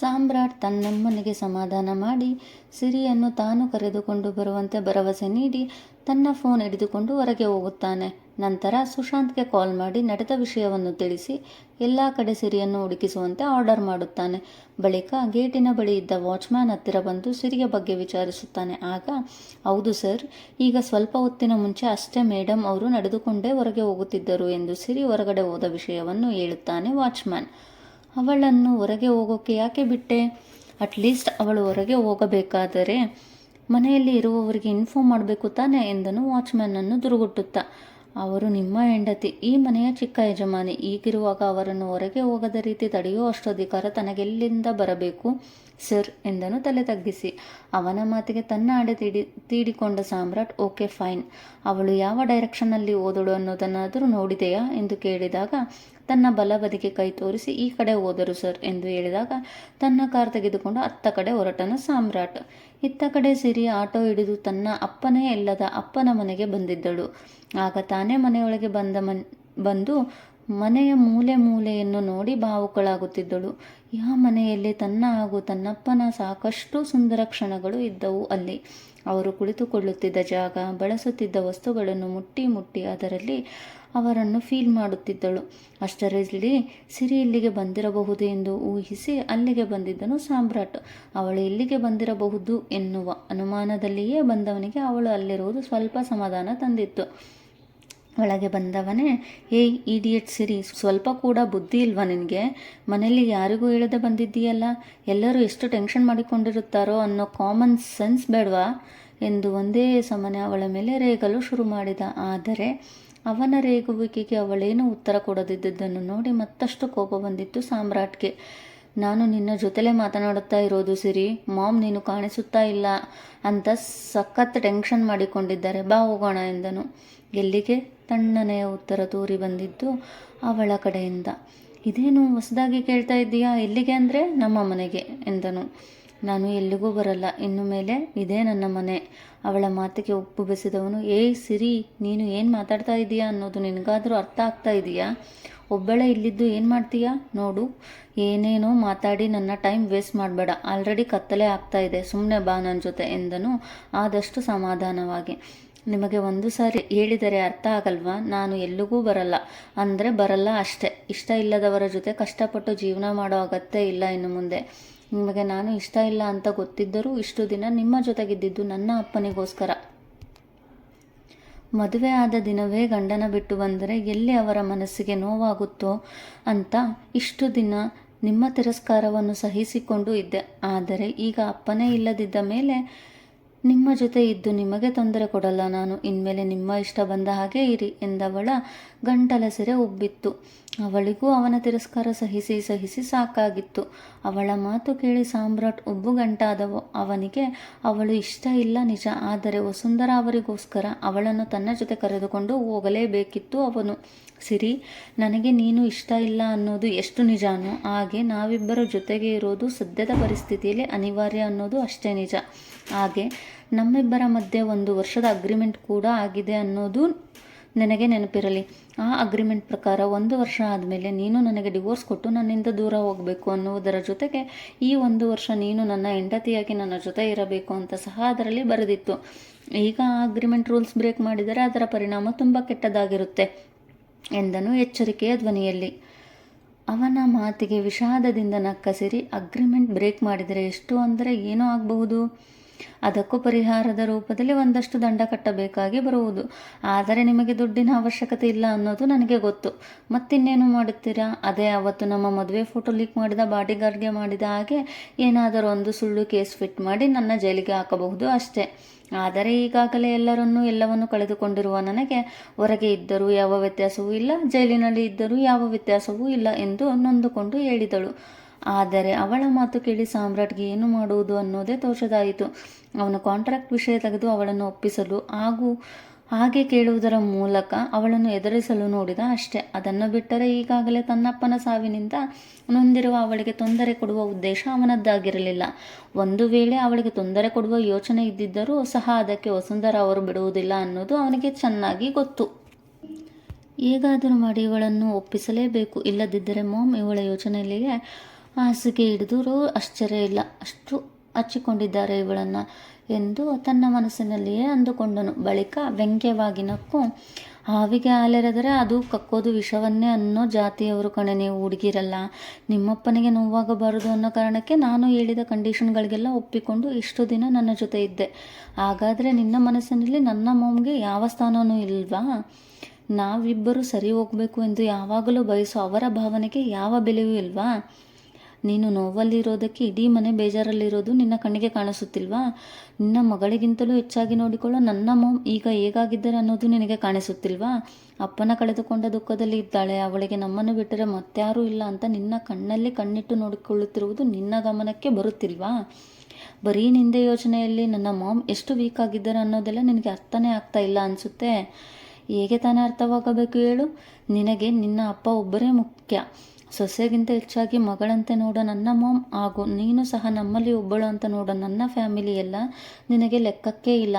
ಸಾಮ್ರಾಟ್ ತನ್ನಮ್ಮನಿಗೆ ಸಮಾಧಾನ ಮಾಡಿ ಸಿರಿಯನ್ನು ತಾನು ಕರೆದುಕೊಂಡು ಬರುವಂತೆ ಭರವಸೆ ನೀಡಿ ತನ್ನ ಫೋನ್ ಹಿಡಿದುಕೊಂಡು ಹೊರಗೆ ಹೋಗುತ್ತಾನೆ. ನಂತರ ಸುಶಾಂತ್ಗೆ ಕಾಲ್ ಮಾಡಿ ನಡೆದ ವಿಷಯವನ್ನು ತಿಳಿಸಿ ಎಲ್ಲ ಕಡೆ ಸಿರಿಯನ್ನು ಹುಡುಕಿಸುವಂತೆ ಆರ್ಡರ್ ಮಾಡುತ್ತಾನೆ. ಬಳಿಕ ಗೇಟಿನ ಬಳಿ ಇದ್ದ ವಾಚ್ಮ್ಯಾನ್ ಹತ್ತಿರ ಬಂದು ಸಿರಿಯ ಬಗ್ಗೆ ವಿಚಾರಿಸುತ್ತಾನೆ. ಆಗ, ಹೌದು ಸರ್ ಈಗ ಸ್ವಲ್ಪ ಹೊತ್ತಿನ ಮುಂಚೆ ಅಷ್ಟೇ ಮೇಡಮ್ ಅವರು ನಡೆದುಕೊಂಡೇ ಹೊರಗೆ ಹೋಗುತ್ತಿದ್ದರು ಎಂದು ಸಿರಿ ಹೊರಗಡೆ ಹೋದ ವಿಷಯವನ್ನು ಹೇಳುತ್ತಾನೆ ವಾಚ್ಮ್ಯಾನ್ ಅವಳನ್ನು ಹೊರಗೆ ಹೋಗೋಕ್ಕೆ ಯಾಕೆ ಬಿಟ್ಟೆ? ಅಟ್ಲೀಸ್ಟ್ ಅವಳು ಹೊರಗೆ ಹೋಗಬೇಕಾದರೆ ಮನೆಯಲ್ಲಿ ಇರುವವರಿಗೆ ಇನ್ಫಾರ್ಮ್ ಮಾಡಬೇಕು ತಾನೆ ಎಂದನು ವಾಚ್ಮ್ಯಾನನ್ನು ದುರುಗುಟ್ಟುತ್ತಾ. ಅವರು, ನಿಮ್ಮ ಹೆಂಡತಿ, ಈ ಮನೆಯ ಚಿಕ್ಕ ಯಜಮಾನಿ ಈಗಿರುವಾಗ ಅವರನ್ನು ಹೊರಗೆ ಹೋಗದ ರೀತಿ ತಡೆಯೋ ಅಷ್ಟು ಅಧಿಕಾರ ತನಗೆಲ್ಲಿಂದ ಬರಬೇಕು ಸರ್ ಎಂದನು ತಲೆ ತಗ್ಗಿಸಿ. ಅವನ ಮಾತಿಗೆ ತನ್ನ ಆಡೆ ತೀಡಿ, ತೀಡಿಕೊಂಡ ಸಾಮ್ರಾಟ್ ಓಕೆ ಫೈನ್ ಅವಳು ಯಾವ ಡೈರೆಕ್ಷನ್ನಲ್ಲಿ ಓದಳು ಅನ್ನೋದನ್ನಾದರೂ ನೋಡಿದೆಯಾ? ಎಂದು ಕೇಳಿದಾಗ ತನ್ನ ಬಲಬದಿಗೆ ಕೈ ತೋರಿಸಿ, ಈ ಕಡೆ ಹೋದರು ಸರ್ ಎಂದು ಹೇಳಿದಾಗ, ತನ್ನ ಕಾರ್ ತೆಗೆದುಕೊಂಡು ಅತ್ತ ಕಡೆ ಹೊರಟನ ಸಾಮ್ರಾಟ್. ಇತ್ತ ಕಡೆ ಸಿರಿ ಆಟೋ ಹಿಡಿದು ತನ್ನ ಅಪ್ಪನೇ ಇಲ್ಲದ ಅಪ್ಪನ ಮನೆಗೆ ಬಂದಿದ್ದಳು. ಆಗ ತಾನೇ ಮನೆಯೊಳಗೆ ಬಂದ ಮನ್, ಬಂದು ಮನೆಯ ಮೂಲೆ ಮೂಲೆಯನ್ನು ನೋಡಿ ಭಾವುಕಳಾಗುತ್ತಿದ್ದಳು ಯಾ ಮನೆಯಲ್ಲಿ ತನ್ನ ಹಾಗೂ ತನ್ನಪ್ಪನ ಸಾಕಷ್ಟು ಸುಂದರ ಕ್ಷಣಗಳು ಇದ್ದವು ಅಲ್ಲಿ. ಅವರು ಕುಳಿತುಕೊಳ್ಳುತ್ತಿದ್ದ ಜಾಗ, ಬಳಸುತ್ತಿದ್ದ ವಸ್ತುಗಳನ್ನು ಮುಟ್ಟಿ ಮುಟ್ಟಿ ಅದರಲ್ಲಿ ಅವರನ್ನು ಫೀಲ್ ಮಾಡುತ್ತಿದ್ದಳು. ಅಷ್ಟರಲ್ಲಿ ಸಿರಿ ಇಲ್ಲಿಗೆ ಬಂದಿರಬಹುದು ಎಂದು ಊಹಿಸಿ ಅಲ್ಲಿಗೆ ಬಂದಿದ್ದನು ಸಾಮ್ರಾಟ್. ಅವಳು ಇಲ್ಲಿಗೆ ಬಂದಿರಬಹುದು ಎನ್ನುವ ಅನುಮಾನದಲ್ಲಿಯೇ ಬಂದವನಿಗೆ ಅವಳು ಅಲ್ಲಿರುವುದು ಸ್ವಲ್ಪ ಸಮಾಧಾನ ತಂದಿತ್ತು. ಒಳಗೆ ಬಂದವನೇ, ಏಯ್ ಇಡಿಯಟ್ ಸಿರಿ, ಸ್ವಲ್ಪ ಕೂಡ ಬುದ್ಧಿ ಇಲ್ವಾ ನಿನಗೆ? ಮನೆಯಲ್ಲಿ ಯಾರಿಗೂ ಹೇಳದೆ ಬಂದಿದ್ದೀಯಲ್ಲ? ಎಲ್ಲರೂ ಎಷ್ಟು ಟೆನ್ಷನ್ ಮಾಡಿಕೊಂಡಿರುತ್ತಾರೋ ಅನ್ನೋ ಕಾಮನ್ ಸೆನ್ಸ್ ಬೇಡವಾ? ಎಂದು ಒಂದೇ ಸಮನೆ ಅವಳ ಮೇಲೆ ರೇಗಲು ಶುರು ಮಾಡಿದ. ಆದರೆ ಅವನ ರೇಗುವಿಕೆಗೆ ಅವಳೇನು ಉತ್ತರ ಕೊಡದಿದ್ದನ್ನು ನೋಡಿ ಮತ್ತಷ್ಟು ಕೋಪ ಬಂದಿತ್ತು ಸಾಮ್ರಾಟ್ಗೆ. ನಾನು ನಿನ್ನ ಜೊತೆಲೇ ಮಾತನಾಡುತ್ತಾ ಇರೋದು ಸಿರಿ. ಮಾಮ್ ನೀನು ಕಾಣಿಸುತ್ತಾ ಇಲ್ಲ ಅಂತ ಸಖತ್ ಟೆನ್ಷನ್ ಮಾಡಿಕೊಂಡಿದ್ದಾರೆ. ಬಾ ಹೋಗೋಣ ಎಂದನು. ಎಲ್ಲಿಗೆ? ತಣ್ಣನೆಯ ಉತ್ತರ ತೋರಿ ಬಂದಿದ್ದು ಅವಳ ಕಡೆಯಿಂದ. ಇದೇನು ಹೊಸದಾಗಿ ಕೇಳ್ತಾ ಇದ್ದೀಯಾ? ಎಲ್ಲಿಗೆ ಅಂದರೆ? ನಮ್ಮ ಮನೆಗೆ ಎಂದನು. ನಾನು ಎಲ್ಲಿಗೂ ಬರಲ್ಲ. ಇನ್ನು ಮೇಲೆ ಇದೇ ನನ್ನ ಮನೆ. ಅವಳ ಮಾತಿಗೆ ಉಪ್ಪು ಬೆಸಿದವನು ಏಯ್ ಸಿರಿ, ನೀನು ಏನು ಮಾತಾಡ್ತಾ ಇದೀಯಾ ಅನ್ನೋದು ನಿನಗಾದರೂ ಅರ್ಥ ಆಗ್ತಾ ಇದೆಯಾ? ಒಬ್ಬಳೇ ಇಲ್ಲಿದ್ದು ಏನು ಮಾಡ್ತೀಯಾ? ನೋಡು. ಏನೇನೋ ಮಾತಾಡಿ ನನ್ನ ಟೈಮ್ ವೇಸ್ಟ್ ಮಾಡಬೇಡ. ಆಲ್ರೆಡಿ ಕತ್ತಲೆ ಆಗ್ತಾ ಇದೆ. ಸುಮ್ಮನೆ ಬಾ ನನ್ನ ಜೊತೆ, ಎಂದನು ಆದಷ್ಟು ಸಮಾಧಾನವಾಗಿ. ನಿಮಗೆ ಒಂದು ಸಾರಿ ಹೇಳಿದರೆ ಅರ್ಥ ಆಗಲ್ವಾ? ನಾನು ಎಲ್ಲಿಗೂ ಬರಲ್ಲ. ಅಂದರೆ ಬರಲ್ಲ ಅಷ್ಟೇ. ಇಷ್ಟ ಇಲ್ಲದವರ ಜೊತೆ ಕಷ್ಟಪಟ್ಟು ಜೀವನ ಮಾಡೋ ಅಗತ್ಯ ಇಲ್ಲ ಇನ್ನು ಮುಂದೆ. ನಿಮಗೆ ನಾನು ಇಷ್ಟ ಇಲ್ಲ ಅಂತ ಗೊತ್ತಿದ್ದರೂ ಇಷ್ಟು ದಿನ ನಿಮ್ಮ ಜೊತೆಗಿದ್ದಿದ್ದು ನನ್ನ ಅಪ್ಪನಿಗೋಸ್ಕರ. ಮದುವೆ ಆದ ದಿನವೇ ಗಂಡನ ಬಿಟ್ಟು ಬಂದರೆ ಎಲ್ಲಿ ಅವರ ಮನಸ್ಸಿಗೆ ನೋವಾಗುತ್ತೋ ಅಂತ ಇಷ್ಟು ದಿನ ನಿಮ್ಮ ತಿರಸ್ಕಾರವನ್ನು ಸಹಿಸಿಕೊಂಡು ಇದ್ದೆ. ಆದರೆ ಈಗ ಅಪ್ಪನೇ ಇಲ್ಲದಿದ್ದ ಮೇಲೆ ನಿಮ್ಮ ಜೊತೆ ಇದ್ದು ನಿಮಗೆ ತೊಂದರೆ ಕೊಡಲ್ಲ, ನಾನು ಇನ್ಮೇಲೆ ನಿಮ್ಮ ಇಷ್ಟ ಬಂದ ಹಾಗೆ ಇರಿ ಎಂದವಳ ಗಂಟಲ ಸೆರೆ ಉಬ್ಬಿತ್ತು. ಅವಳಿಗೂ ಅವನ ತಿರಸ್ಕಾರ ಸಹಿಸಿ ಸಹಿಸಿ ಸಾಕಾಗಿತ್ತು. ಅವಳ ಮಾತು ಕೇಳಿ ಸಾಮ್ರಾಟ್ ಉಬ್ಬು ಗಂಟಾದವು ಅವನಿಗೆ, ಅವಳು ಇಷ್ಟ ಇಲ್ಲ ನಿಜ, ಆದರೆ ವಸುಂಧರ ಅವರಿಗೋಸ್ಕರ ಅವಳನ್ನು ತನ್ನ ಜೊತೆ ಕರೆದುಕೊಂಡು ಹೋಗಲೇಬೇಕಿತ್ತು ಅವನು. ಸಿರಿ, ನನಗೆ ನೀನು ಇಷ್ಟ ಇಲ್ಲ ಅನ್ನೋದು ಎಷ್ಟು ನಿಜಾನೋ, ಹಾಗೆ ನಾವಿಬ್ಬರ ಜೊತೆಗೆ ಇರೋದು ಸದ್ಯದ ಪರಿಸ್ಥಿತಿಯಲ್ಲಿ ಅನಿವಾರ್ಯ ಅನ್ನೋದು ಅಷ್ಟೇ ನಿಜ. ಹಾಗೆ ನಮ್ಮಿಬ್ಬರ ಮಧ್ಯೆ ಒಂದು ವರ್ಷದ ಅಗ್ರಿಮೆಂಟ್ ಕೂಡ ಆಗಿದೆ ಅನ್ನೋದು ನನಗೆ ನೆನಪಿರಲಿ. ಆ ಅಗ್ರಿಮೆಂಟ್ ಪ್ರಕಾರ ಒಂದು ವರ್ಷ ಆದಮೇಲೆ ನೀನು ನನಗೆ ಡಿವೋರ್ಸ್ ಕೊಟ್ಟು ನನ್ನಿಂದ ದೂರ ಹೋಗಬೇಕು ಅನ್ನುವುದರ ಜೊತೆಗೆ ಈ ಒಂದು ವರ್ಷ ನೀನು ನನ್ನ ಹೆಂಡತಿಯಾಗಿ ನನ್ನ ಜೊತೆ ಇರಬೇಕು ಅಂತ ಸಹ ಅದರಲ್ಲಿ ಬರೆದಿತ್ತು. ಈಗ ಆ ಅಗ್ರಿಮೆಂಟ್ ರೂಲ್ಸ್ ಬ್ರೇಕ್ ಮಾಡಿದರೆ ಅದರ ಪರಿಣಾಮ ತುಂಬ ಕೆಟ್ಟದಾಗಿರುತ್ತೆ ಎಂದನು ಎಚ್ಚರಿಕೆಯ ಧ್ವನಿಯಲ್ಲಿ. ಅವನ ಮಾತಿಗೆ ವಿಷಾದದಿಂದ ನಕ್ಕಸಿರಿ. ಅಗ್ರಿಮೆಂಟ್ ಬ್ರೇಕ್ ಮಾಡಿದರೆ ಎಷ್ಟು ಅಂದರೆ ಏನೂ ಆಗಬಹುದು? ಅದಕ್ಕೂ ಪರಿಹಾರದ ರೂಪದಲ್ಲಿ ಒಂದಷ್ಟು ದಂಡ ಕಟ್ಟಬೇಕಾಗಿ ಬರುವುದು. ಆದರೆ ನಿಮಗೆ ದುಡ್ಡಿನ ಅವಶ್ಯಕತೆ ಇಲ್ಲ ಅನ್ನೋದು ನನಗೆ ಗೊತ್ತು. ಮತ್ತಿನ್ನೇನು ಮಾಡುತ್ತೀರಾ? ಅದೇ ಅವತ್ತು ನಮ್ಮ ಮದುವೆ ಫೋಟೋ ಲೀಕ್ ಮಾಡಿದ ಬಾಡಿಗಾರ್ಡ್ಗೆ ಮಾಡಿದ ಹಾಗೆ ಏನಾದರೂ ಒಂದು ಸುಳ್ಳು ಕೇಸ್ ಫಿಟ್ ಮಾಡಿ ನನ್ನ ಜೈಲಿಗೆ ಹಾಕಬಹುದು ಅಷ್ಟೇ. ಆದರೆ ಈಗಾಗಲೇ ಎಲ್ಲರನ್ನೂ ಎಲ್ಲವನ್ನು ಕಳೆದುಕೊಂಡಿರುವ ನನಗೆ ಹೊರಗೆ ಇದ್ದರೂ ಯಾವ ವ್ಯತ್ಯಾಸವೂ ಇಲ್ಲ, ಜೈಲಿನಲ್ಲಿ ಇದ್ದರೂ ಯಾವ ವ್ಯತ್ಯಾಸವೂ ಇಲ್ಲ ಎಂದು ನೊಂದುಕೊಂಡು ಹೇಳಿದಳು. ಆದರೆ ಅವಳ ಮಾತು ಕೇಳಿ ಸಾಮ್ರಾಟ್ಗೆ ಏನು ಮಾಡುವುದು ಅನ್ನೋದೇ ತೋಚದಾಯಿತು ಅವನು ಕಾಂಟ್ರಾಕ್ಟ್ ವಿಷಯ ತೆಗೆದು ಅವಳನ್ನು ಒಪ್ಪಿಸಲು ಹಾಗೂ ಹಾಗೆ ಕೇಳುವುದರ ಮೂಲಕ ಅವಳನ್ನು ಎದುರಿಸಲು ನೋಡಿದ ಅಷ್ಟೇ. ಅದನ್ನು ಬಿಟ್ಟರೆ ಈಗಾಗಲೇ ತನ್ನಪ್ಪನ ಸಾವಿನಿಂದ ನೊಂದಿರುವ ಅವಳಿಗೆ ತೊಂದರೆ ಕೊಡುವ ಉದ್ದೇಶ ಅವನದ್ದಾಗಿರಲಿಲ್ಲ. ಒಂದು ವೇಳೆ ಅವಳಿಗೆ ತೊಂದರೆ ಕೊಡುವ ಯೋಚನೆ ಇದ್ದಿದ್ದರೂ ಸಹ ಅದಕ್ಕೆ ವಸುಂಧರ ಅವರು ಬಿಡುವುದಿಲ್ಲ ಅನ್ನೋದು ಅವನಿಗೆ ಚೆನ್ನಾಗಿ ಗೊತ್ತು. ಹೇಗಾದರೂ ಮಾಡಿ ಇವಳನ್ನು ಒಪ್ಪಿಸಲೇಬೇಕು. ಇಲ್ಲದಿದ್ದರೆ ಮೋಮ್ ಇವಳ ಯೋಚನೆಯಲ್ಲಿಯೇ ಹಾಸಿಗೆ ಹಿಡಿದರೂ ಆಶ್ಚರ್ಯ ಇಲ್ಲ. ಅಷ್ಟು ಹಚ್ಚಿಕೊಂಡಿದ್ದಾರೆ ಇವಳನ್ನು ಎಂದು ತನ್ನ ಮನಸ್ಸಿನಲ್ಲಿಯೇ ಅಂದುಕೊಂಡನು. ಬಳಿಕ ವ್ಯಂಗ್ಯವಾಗಿ ನಕ್ಕು, ಹಾವಿಗೆ ಹಾಲೆರೆದರೆ ಅದು ಕಕ್ಕೋದು ವಿಷವನ್ನೇ ಅನ್ನೋ ಜಾತಿಯವರು ಕಣೆ, ನೀವು ಹುಡುಗಿರಲ್ಲ. ನಿಮ್ಮಪ್ಪನಿಗೆ ನೋವಾಗಬಾರದು ಅನ್ನೋ ಕಾರಣಕ್ಕೆ ನಾನು ಹೇಳಿದ ಕಂಡೀಷನ್ಗಳಿಗೆಲ್ಲ ಒಪ್ಪಿಕೊಂಡು ಇಷ್ಟು ದಿನ ನನ್ನ ಜೊತೆ ಇದ್ದೆ. ಹಾಗಾದರೆ ನಿನ್ನ ಮನಸ್ಸಿನಲ್ಲಿ ನನ್ನ ಮೊಮ್ಗೆ ಯಾವ ಸ್ಥಾನವೂ ಇಲ್ವಾ? ನಾವಿಬ್ಬರು ಸರಿ ಹೋಗಬೇಕು ಎಂದು ಯಾವಾಗಲೂ ಬಯಸೋ ಅವರ ಭಾವನೆಗೆ ಯಾವ ಬೆಲೆಯೂ ಇಲ್ವಾ? ನೀನು ನೋವಲ್ಲಿರೋದಕ್ಕೆ ಇಡೀ ಮನೆ ಬೇಜಾರಲ್ಲಿರೋದು ನಿನ್ನ ಕಣ್ಣಿಗೆ ಕಾಣಿಸುತ್ತಿಲ್ವಾ? ನಿನ್ನ ಮಗಳಿಗಿಂತಲೂ ಹೆಚ್ಚಾಗಿ ನೋಡಿಕೊಳ್ಳೋ ನನ್ನ ಮೊಮ್ ಈಗ ಹೇಗಾಗಿದ್ದಾರೆ ಅನ್ನೋದು ನಿನಗೆ ಕಾಣಿಸುತ್ತಿಲ್ವಾ? ಅಪ್ಪನ ಕಳೆದುಕೊಂಡ ದುಃಖದಲ್ಲಿ ಇದ್ದಾಳೆ. ಅವಳಿಗೆ ನಮ್ಮನ್ನು ಬಿಟ್ಟರೆ ಮತ್ತಾರೂ ಇಲ್ಲ ಅಂತ ನಿನ್ನ ಕಣ್ಣಲ್ಲಿ ಕಣ್ಣಿಟ್ಟು ನೋಡಿಕೊಳ್ಳುತ್ತಿರುವುದು ನಿನ್ನ ಗಮನಕ್ಕೆ ಬರುತ್ತಿಲ್ವಾ? ಬರೀ ನಿಂದೆ ಯೋಚನೆಯಲ್ಲಿ ನನ್ನ ಮಾಮ್ ಎಷ್ಟು ವೀಕ್ ಆಗಿದ್ದಾರೆ ಅನ್ನೋದೆಲ್ಲ ನಿನಗೆ ಅರ್ಥನೇ ಆಗ್ತಾ ಇಲ್ಲ ಅನಿಸುತ್ತೆ? ಹೇಗೆ ತಾನೇ ಅರ್ಥವಾಗಬೇಕು ಹೇಳು? ನಿನಗೆ ನಿನ್ನ ಅಪ್ಪ ಒಬ್ಬರೇ ಮುಖ್ಯ. ಸೊಸೆಗಿಂತ ಹೆಚ್ಚಾಗಿ ಮಗಳಂತೆ ನೋಡೋ ನನ್ನ ಮಾಮ್ ಹಾಗೂ ನೀನು ಸಹ ನಮ್ಮಲ್ಲಿ ಒಬ್ಬಳು ಅಂತ ನೋಡೋ ನನ್ನ ಫ್ಯಾಮಿಲಿ ಎಲ್ಲ ನಿನಗೆ ಲೆಕ್ಕಕ್ಕೇ ಇಲ್ಲ.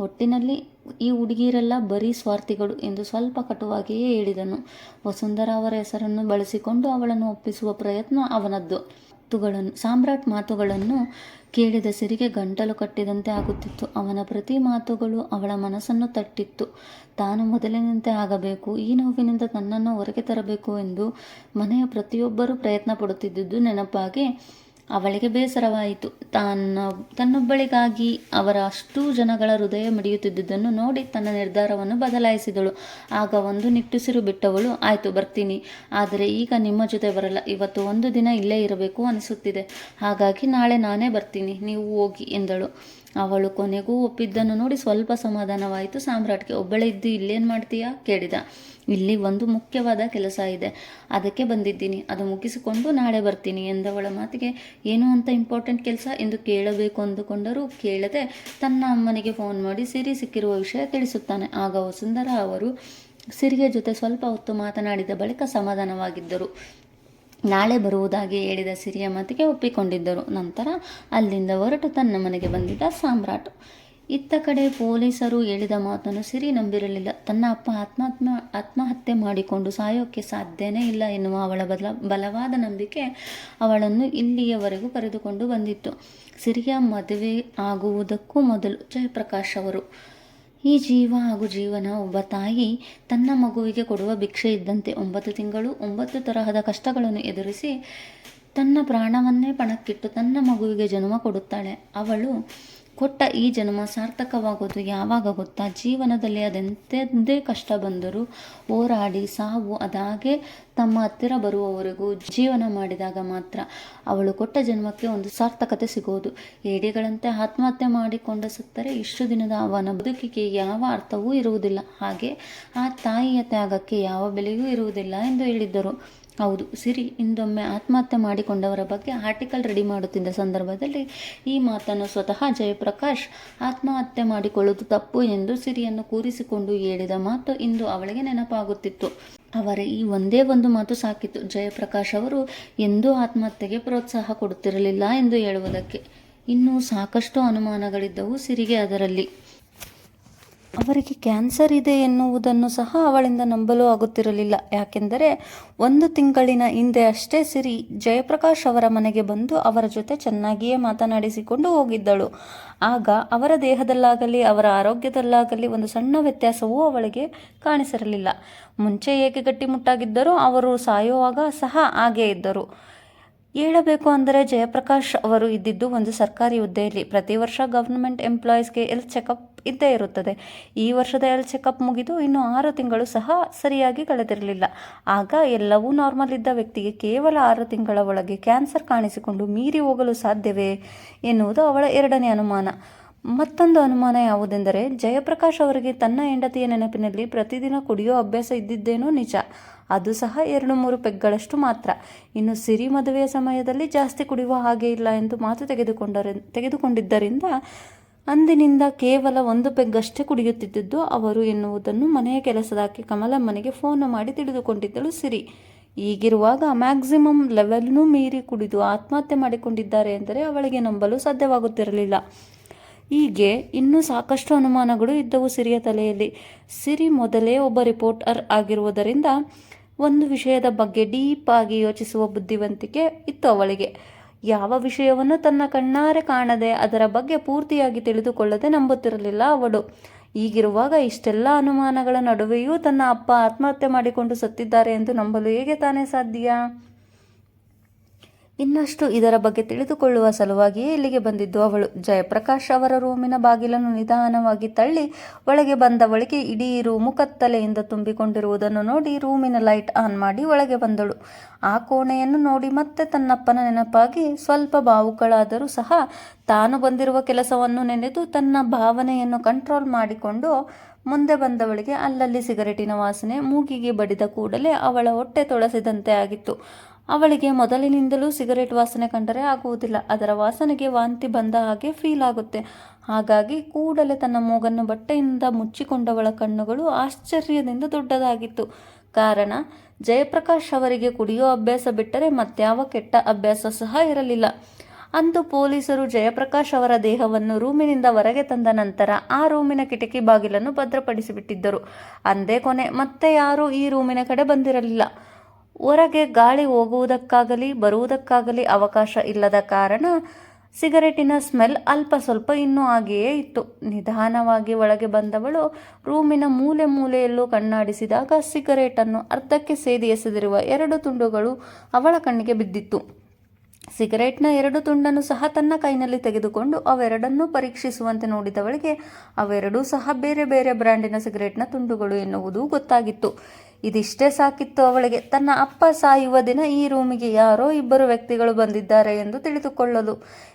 ಒಟ್ಟಿನಲ್ಲಿ ಈ ಹುಡುಗಿಯರೆಲ್ಲ ಬರೀ ಸ್ವಾರ್ಥಿಗಳು ಎಂದು ಸ್ವಲ್ಪ ಕಟುವಾಗಿಯೇ ಹೇಳಿದನು. ವಸುಂಧರಾ ಅವರ ಹೆಸರನ್ನು ಬಳಸಿಕೊಂಡು ಅವಳನ್ನು ಒಪ್ಪಿಸುವ ಪ್ರಯತ್ನ ಅವನದ್ದು. ಮಾತುಗಳನ್ನು, ಸಾಮ್ರಾಟ್ ಮಾತುಗಳನ್ನು ಕೇಳಿದ ಸಿರಿಗೆ ಗಂಟಲು ಕಟ್ಟಿದಂತೆ ಆಗುತ್ತಿತ್ತು. ಅವನ ಪ್ರತಿ ಮಾತುಗಳು ಅವಳ ಮನಸ್ಸನ್ನು ತಟ್ಟಿತ್ತು. ತಾನು ಮೊದಲಿನಂತೆ ಆಗಬೇಕು, ಈ ನೋವಿನಿಂದ ತನ್ನನ್ನು ಹೊರಗೆ ತರಬೇಕು ಎಂದು ಮನೆಯ ಪ್ರತಿಯೊಬ್ಬರೂ ಪ್ರಯತ್ನ ಪಡುತ್ತಿದ್ದುದು ನೆನಪಾಗಿ ಅವಳಿಗೆ ಬೇಸರವಾಯಿತು. ತನ್ನ, ತನ್ನೊಬ್ಬಳಿಗಾಗಿ ಅವರ ಅಷ್ಟೂ ಜನಗಳ ಹೃದಯ ಮಿಡಿಯುತ್ತಿದ್ದುದನ್ನು ನೋಡಿ ತನ್ನ ನಿರ್ಧಾರವನ್ನು ಬದಲಾಯಿಸಿದಳು. ಆಗ ಒಂದು ನಿಟ್ಟುಸಿರು ಬಿಟ್ಟವಳು, ಆಯಿತು, ಬರ್ತೀನಿ. ಆದರೆ ಈಗ ನಿಮ್ಮ ಜೊತೆ ಬರಲ್ಲ. ಇವತ್ತು ಒಂದು ದಿನ ಇಲ್ಲೇ ಇರಬೇಕು ಅನಿಸುತ್ತಿದೆ. ಹಾಗಾಗಿ ನಾಳೆ ನಾನೇ ಬರ್ತೀನಿ. ನೀವು ಹೋಗಿ, ಎಂದಳು. ಅವಳು ಕೊನೆಗೂ ಒಪ್ಪಿದ್ದನ್ನು ನೋಡಿ ಸ್ವಲ್ಪ ಸಮಾಧಾನವಾಯಿತು. ಸಾಮ್ರಾಟ್ಗೆ, ಒಬ್ಬಳೆ ಇದ್ದು ಇಲ್ಲೇನು ಮಾಡ್ತೀಯಾ? ಕೇಳಿದ. ಇಲ್ಲಿ ಒಂದು ಮುಖ್ಯವಾದ ಕೆಲಸ ಇದೆ. ಅದಕ್ಕೆ ಬಂದಿದ್ದೀನಿ. ಅದು ಮುಗಿಸಿಕೊಂಡು ನಾಳೆ ಬರ್ತೀನಿ, ಎಂದವಳ ಮಾತಿಗೆ. ಏನು ಅಂತ ಇಂಪಾರ್ಟೆಂಟ್ ಕೆಲಸ ಎಂದು ಕೇಳಬೇಕು ಅಂದುಕೊಂಡರೂ ಕೇಳದೆ ತನ್ನ ಅಮ್ಮನಿಗೆ ಫೋನ್ ಮಾಡಿ ಸಿರಿ ಸಿಕ್ಕಿರುವ ವಿಷಯ ತಿಳಿಸುತ್ತಾನೆ. ಆಗ ವಸುಂಧರ ಅವರು ಸಿರಿಯ ಜೊತೆ ಸ್ವಲ್ಪ ಹೊತ್ತು ಮಾತನಾಡಿದ ಬಳಿಕ ಸಮಾಧಾನವಾಗಿದ್ದರು. ನಾಳೆ ಬರುವುದಾಗಿ ಹೇಳಿದ ಸಿರಿಯ ಮಾತಿಗೆ ಒಪ್ಪಿಕೊಂಡಿದ್ದರು. ನಂತರ ಅಲ್ಲಿಂದ ಹೊರಟು ತನ್ನ ಮನೆಗೆ ಬಂದಿದ್ದ ಸಾಮ್ರಾಟ್. ಇತ್ತ ಕಡೆ ಪೊಲೀಸರು ಹೇಳಿದ ಮಾತನ್ನು ಸಿರಿ ನಂಬಿರಲಿಲ್ಲ. ತನ್ನ ಅಪ್ಪ ಆತ್ಮಾತ್ಮ, ಆತ್ಮಹತ್ಯೆ ಮಾಡಿಕೊಂಡು ಸಾಯೋಕ್ಕೆ ಸಾಧ್ಯನೇ ಇಲ್ಲ ಎನ್ನುವ ಅವಳ ಬದಲ ಬಲವಾದ ನಂಬಿಕೆ ಅವಳನ್ನು ಇಲ್ಲಿಯವರೆಗೂ ಕರೆದುಕೊಂಡು ಬಂದಿತ್ತು. ಸಿರಿಯ ಮದುವೆ ಆಗುವುದಕ್ಕೂ ಮೊದಲು ಜಯಪ್ರಕಾಶ್ ಅವರು ಈ ಜೀವ ಹಾಗೂ ಜೀವನ ಒಬ್ಬ ತಾಯಿ ತನ್ನ ಮಗುವಿಗೆ ಕೊಡುವ ಭಿಕ್ಷೆ ಇದ್ದಂತೆ ಒಂಬತ್ತು ತಿಂಗಳು ಒಂಬತ್ತು ತರಹದ ಕಷ್ಟಗಳನ್ನು ಎದುರಿಸಿ ತನ್ನ ಪ್ರಾಣವನ್ನೇ ಪಣಕ್ಕಿಟ್ಟು ತನ್ನ ಮಗುವಿಗೆ ಜನ್ಮ ಕೊಡುತ್ತಾಳೆ. ಅವಳು ಕೊಟ್ಟ ಈ ಜನ್ಮ ಸಾರ್ಥಕವಾಗೋದು ಯಾವಾಗ ಗೊತ್ತಾ? ಜೀವನದಲ್ಲಿ ಅದೆಂಥದ್ದೇ ಕಷ್ಟ ಬಂದರೂ ಹೋರಾಡಿ ಸಾವು ಅದಾಗೆ ತಮ್ಮ ಹತ್ತಿರ ಬರುವವರೆಗೂ ಜೀವನ ಮಾಡಿದಾಗ ಮಾತ್ರ ಅವಳು ಕೊಟ್ಟ ಜನ್ಮಕ್ಕೆ ಒಂದು ಸಾರ್ಥಕತೆ ಸಿಗೋದು. ಏಡಿಗಳಂತೆ ಆತ್ಮಹತ್ಯೆ ಮಾಡಿಕೊಂಡ ಸತ್ತರೆ ಇಷ್ಟು ದಿನದ ಅವನ ಬದುಕಿಗೆ ಯಾವ ಅರ್ಥವೂ ಇರುವುದಿಲ್ಲ. ಹಾಗೆ ಆ ತಾಯಿಯ ತ್ಯಾಗಕ್ಕೆ ಯಾವ ಬೆಲೆಯೂ ಇರುವುದಿಲ್ಲ ಎಂದು ಹೇಳಿದ್ದರು. ಹೌದು, ಸಿರಿ ಇಂದೊಮ್ಮೆ ಆತ್ಮಹತ್ಯೆ ಮಾಡಿಕೊಂಡವರ ಬಗ್ಗೆ ಆರ್ಟಿಕಲ್ ರೆಡಿ ಮಾಡುತ್ತಿದ್ದ ಸಂದರ್ಭದಲ್ಲಿ ಈ ಮಾತನ್ನು ಸ್ವತಃ ಜಯಪ್ರಕಾಶ್, ಆತ್ಮಹತ್ಯೆ ಮಾಡಿಕೊಳ್ಳುವುದು ತಪ್ಪು ಎಂದು ಸಿರಿಯನ್ನು ಕೂರಿಸಿಕೊಂಡು ಹೇಳಿದ ಮಾತು ಇಂದು ಅವಳಿಗೆ ನೆನಪಾಗುತ್ತಿತ್ತು. ಅವರ ಈ ಒಂದೇ ಒಂದು ಮಾತು ಸಾಕಿತ್ತು ಜಯಪ್ರಕಾಶ್ ಅವರು, ಎಂದೂ ಆತ್ಮಹತ್ಯೆಗೆ ಪ್ರೋತ್ಸಾಹ ಕೊಡುತ್ತಿರಲಿಲ್ಲ ಎಂದು ಹೇಳುವುದಕ್ಕೆ. ಇನ್ನೂ ಸಾಕಷ್ಟು ಅನುಮಾನಗಳಿದ್ದವು ಸಿರಿಗೆ ಅದರಲ್ಲಿ. ಅವರಿಗೆ ಕ್ಯಾನ್ಸರ್ ಇದೆ ಎನ್ನುವುದನ್ನು ಸಹ ಅವಳಿಂದ ನಂಬಲು ಆಗುತ್ತಿರಲಿಲ್ಲ. ಯಾಕೆಂದರೆ ಒಂದು ತಿಂಗಳಿನ ಹಿಂದೆ ಅಷ್ಟೇ ಸಿರಿ ಜಯಪ್ರಕಾಶ್ ಅವರ ಮನೆಗೆ ಬಂದು ಅವರ ಜೊತೆ ಚೆನ್ನಾಗಿಯೇ ಮಾತನಾಡಿಸಿಕೊಂಡು ಹೋಗಿದ್ದಳು. ಆಗ ಅವರ ದೇಹದಲ್ಲಾಗಲಿ, ಅವರ ಆರೋಗ್ಯದಲ್ಲಾಗಲಿ ಒಂದು ಸಣ್ಣ ವ್ಯತ್ಯಾಸವೂ ಅವಳಿಗೆ ಕಾಣಿಸಿರಲಿಲ್ಲ. ಮುಂಚೆ ಏಕೆ ಗಟ್ಟಿಮುಟ್ಟಾಗಿದ್ದರೂ ಅವರು ಸಾಯುವಾಗ ಸಹ ಹಾಗೇ ಇದ್ದರು. ಹೇಳಬೇಕು ಅಂದರೆ ಜಯಪ್ರಕಾಶ್ ಅವರು ಇದ್ದಿದ್ದು ಒಂದು ಸರ್ಕಾರಿ ಹುದ್ದೆಯಲ್ಲಿ. ಪ್ರತಿ ವರ್ಷ ಗವರ್ನಮೆಂಟ್ ಎಂಪ್ಲಾಯೀಸ್ಗೆ ಎಲ್ತ್ ಚೆಕಪ್ ಇದ್ದೇ ಇರುತ್ತದೆ. ಈ ವರ್ಷದ ಎಲ್ ಚೆಕಪ್ ಮುಗಿದು ಇನ್ನು ಆರು ತಿಂಗಳು ಸಹ ಸರಿಯಾಗಿ ಕಳೆದಿರಲಿಲ್ಲ. ಆಗ ಎಲ್ಲವೂ ನಾರ್ಮಲ್ ಇದ್ದ ವ್ಯಕ್ತಿಗೆ ಕೇವಲ ಆರು ತಿಂಗಳ ಒಳಗೆ ಕ್ಯಾನ್ಸರ್ ಕಾಣಿಸಿಕೊಂಡು ಮೀರಿ ಹೋಗಲು ಸಾಧ್ಯವೇ ಎನ್ನುವುದು ಅವಳ ಎರಡನೇ ಅನುಮಾನ. ಮತ್ತೊಂದು ಅನುಮಾನ ಯಾವುದೆಂದರೆ, ಜಯಪ್ರಕಾಶ್ ಅವರಿಗೆ ತನ್ನ ಹೆಂಡತಿಯ ನೆನಪಿನಲ್ಲಿ ಪ್ರತಿದಿನ ಕುಡಿಯೋ ಅಭ್ಯಾಸ ಇದ್ದಿದ್ದೇನೋ ನಿಜ. ಅದು ಸಹ ಎರಡು ಮೂರು ಪೆಗ್ಗಳಷ್ಟು ಮಾತ್ರ. ಇನ್ನು ಸಿರಿ ಮದುವೆಯ ಸಮಯದಲ್ಲಿ ಜಾಸ್ತಿ ಕುಡಿಯುವ ಹಾಗೆ ಇಲ್ಲ ಎಂದು ಮಾತು ತೆಗೆದುಕೊಂಡರೆ, ತೆಗೆದುಕೊಂಡಿದ್ದರಿಂದ ಅಂದಿನಿಂದ ಕೇವಲ ಒಂದು ಪೆಗ್ಗಷ್ಟೇ ಕುಡಿಯುತ್ತಿದ್ದದ್ದು ಅವರು ಎನ್ನುವುದನ್ನು ಮನೆಯ ಕೆಲಸದಾಕೆ ಕಮಲಮ್ಮನಿಗೆ ಫೋನ್ ಮಾಡಿ ತಿಳಿದುಕೊಂಡಿದ್ದಳು ಸಿರಿ. ಈಗಿರುವಾಗ ಮ್ಯಾಕ್ಸಿಮಮ್ ಲೆವೆಲ್ನೂ ಮೀರಿ ಕುಡಿದು ಆತ್ಮಹತ್ಯೆ ಮಾಡಿಕೊಂಡಿದ್ದಾರೆ ಎಂದರೆ ಅವಳಿಗೆ ನಂಬಲು ಸಾಧ್ಯವಾಗುತ್ತಿರಲಿಲ್ಲ. ಹೀಗೆ ಇನ್ನೂ ಸಾಕಷ್ಟು ಅನುಮಾನಗಳು ಇದ್ದವು ಸಿರಿಯ ತಲೆಯಲ್ಲಿ. ಸಿರಿ ಮೊದಲೇ ಒಬ್ಬ ರಿಪೋರ್ಟರ್ ಆಗಿರುವುದರಿಂದ ಒಂದು ವಿಷಯದ ಬಗ್ಗೆ ಡೀಪ್ ಆಗಿ ಯೋಚಿಸುವ ಬುದ್ಧಿವಂತಿಕೆ ಇತ್ತು ಅವಳಿಗೆ. ಯಾವ ವಿಷಯವನ್ನು ತನ್ನ ಕಣ್ಣಾರೆ ಕಾಣದೆ ಅದರ ಬಗ್ಗೆ ಪೂರ್ತಿಯಾಗಿ ತಿಳಿದುಕೊಳ್ಳದೆ ನಂಬುತ್ತಿರಲಿಲ್ಲ ಅವಳು. ಈಗಿರುವಾಗ ಇಷ್ಟೆಲ್ಲ ಅನುಮಾನಗಳ ನಡುವೆಯೂ ತನ್ನ ಅಪ್ಪ ಆತ್ಮಹತ್ಯೆ ಮಾಡಿಕೊಂಡು ಸತ್ತಿದ್ದಾರೆ ಎಂದು ನಂಬಲು ಹೇಗೆ ತಾನೇ ಸಾಧ್ಯ? ಇನ್ನಷ್ಟು ಇದರ ಬಗ್ಗೆ ತಿಳಿದುಕೊಳ್ಳುವ ಸಲುವಾಗಿಯೇ ಇಲ್ಲಿಗೆ ಬಂದಿದ್ದು ಅವಳು. ಜಯಪ್ರಕಾಶ್ ಅವರ ರೂಮಿನ ಬಾಗಿಲನ್ನು ನಿಧಾನವಾಗಿ ತಳ್ಳಿ ಒಳಗೆ ಬಂದವಳಿಗೆ ಇಡೀ ರೂಮು ಕತ್ತಲೆಯಿಂದ ತುಂಬಿಕೊಂಡಿರುವುದನ್ನು ನೋಡಿ ರೂಮಿನ ಲೈಟ್ ಆನ್ ಮಾಡಿ ಒಳಗೆ ಬಂದಳು. ಆ ಕೋಣೆಯನ್ನು ನೋಡಿ ಮತ್ತೆ ತನ್ನಪ್ಪನ ನೆನಪಾಗಿ ಸ್ವಲ್ಪ ಬಾವುಗಳಾದರೂ ಸಹ ತಾನು ಬಂದಿರುವ ಕೆಲಸವನ್ನು ನೆನೆದು ತನ್ನ ಭಾವನೆಯನ್ನು ಕಂಟ್ರೋಲ್ ಮಾಡಿಕೊಂಡು ಮುಂದೆ ಬಂದವಳಿಗೆ ಅಲ್ಲಲ್ಲಿ ಸಿಗರೆಟಿನ ವಾಸನೆ ಮೂಗಿಗೆ ಬಡಿದ ಕೂಡಲೇ ಅವಳ ಹೊಟ್ಟೆ ತೊಳಸಿದಂತೆ ಆಗಿತ್ತು. ಅವಳಿಗೆ ಮೊದಲಿನಿಂದಲೂ ಸಿಗರೇಟ್ ವಾಸನೆ ಕಂಡರೆ ಆಗುವುದಿಲ್ಲ. ಅದರ ವಾಸನೆಗೆ ವಾಂತಿ ಬಂದ ಹಾಗೆ ಫೀಲ್ ಆಗುತ್ತೆ. ಹಾಗಾಗಿ ಕೂಡಲೇ ತನ್ನ ಮೂಗನ್ನು ಬಟ್ಟೆಯಿಂದ ಮುಚ್ಚಿಕೊಂಡವಳ ಕಣ್ಣುಗಳು ಆಶ್ಚರ್ಯದಿಂದ ದೊಡ್ಡದಾಗಿತ್ತು. ಕಾರಣ, ಜಯಪ್ರಕಾಶ್ ಅವರಿಗೆ ಕುಡಿಯೋ ಅಭ್ಯಾಸ ಬಿಟ್ಟರೆ ಮತ್ಯಾವ ಕೆಟ್ಟ ಅಭ್ಯಾಸ ಸಹ ಇರಲಿಲ್ಲ. ಅಂದು ಪೊಲೀಸರು ಜಯಪ್ರಕಾಶ್ ಅವರ ದೇಹವನ್ನು ರೂಮಿನಿಂದ ಹೊರಗೆ ತಂದ ನಂತರ ಆ ರೂಮಿನ ಕಿಟಕಿ ಬಾಗಿಲನ್ನು ಭದ್ರಪಡಿಸಿಬಿಟ್ಟಿದ್ದರು. ಅಂದೇ ಕೊನೆ, ಮತ್ತೆ ಯಾರೂ ಈ ರೂಮಿನ ಕಡೆ ಬಂದಿರಲಿಲ್ಲ. ಹೊರಗೆ ಗಾಳಿ ಹೋಗುವುದಕ್ಕಾಗಲಿ, ಬರುವುದಕ್ಕಾಗಲಿ ಅವಕಾಶ ಇಲ್ಲದ ಕಾರಣ ಸಿಗರೆಟಿನ ಸ್ಮೆಲ್ ಅಲ್ಪ ಸ್ವಲ್ಪ ಇನ್ನೂ ಹಾಗೆಯೇ ಇತ್ತು. ನಿಧಾನವಾಗಿ ಒಳಗೆ ಬಂದವಳು ರೂಮಿನ ಮೂಲೆ ಮೂಲೆಯಲ್ಲೂ ಕಣ್ಣಾಡಿಸಿದಾಗ ಸಿಗರೇಟನ್ನು ಅರ್ಧಕ್ಕೆ ಸೇದಿ ಎಸೆದಿರುವ ಎರಡು ತುಂಡುಗಳು ಅವಳ ಕಣ್ಣಿಗೆ ಬಿದ್ದಿತ್ತು. ಸಿಗರೇಟ್ನ ಎರಡು ತುಂಡನ್ನು ಸಹ ತನ್ನ ಕೈನಲ್ಲಿ ತೆಗೆದುಕೊಂಡು ಅವೆರಡನ್ನೂ ಪರೀಕ್ಷಿಸುವಂತೆ ನೋಡಿದವಳಿಗೆ ಅವೆರಡೂ ಸಹ ಬೇರೆ ಬೇರೆ ಬ್ರ್ಯಾಂಡಿನ ಸಿಗರೇಟ್ನ ತುಂಡುಗಳು ಎನ್ನುವುದು ಗೊತ್ತಾಗಿತ್ತು. ಇದಿಷ್ಟೇ ಸಾಕಿತ್ತು ಅವಳಿಗೆ. ತನ್ನ ಅಪ್ಪ ಸಾಯುವ ದಿನ ಈ ರೂಮಿಗೆ ಯಾರೋ ಇಬ್ಬರು ವ್ಯಕ್ತಿಗಳು ಬಂದಿದ್ದಾರೆ ಎಂದು ತಿಳಿದುಕೊಳ್ಳಲು.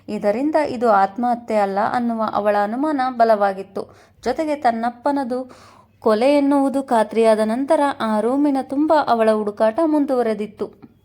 ಇದರಿಂದ ಇದು ಆತ್ಮಹತ್ಯೆ ಅಲ್ಲ ಅನ್ನುವ ಅವಳ ಅನುಮಾನ ಬಲವಾಗಿತ್ತು. ಜೊತೆಗೆ ತನ್ನಪ್ಪನದು ಕೊಲೆ ಎನ್ನುವುದು ಖಾತ್ರಿಯಾದ ನಂತರ ಆ ರೂಮಿನ ತುಂಬ ಅವಳ ಹುಡುಕಾಟ ಮುಂದುವರೆದಿತ್ತು.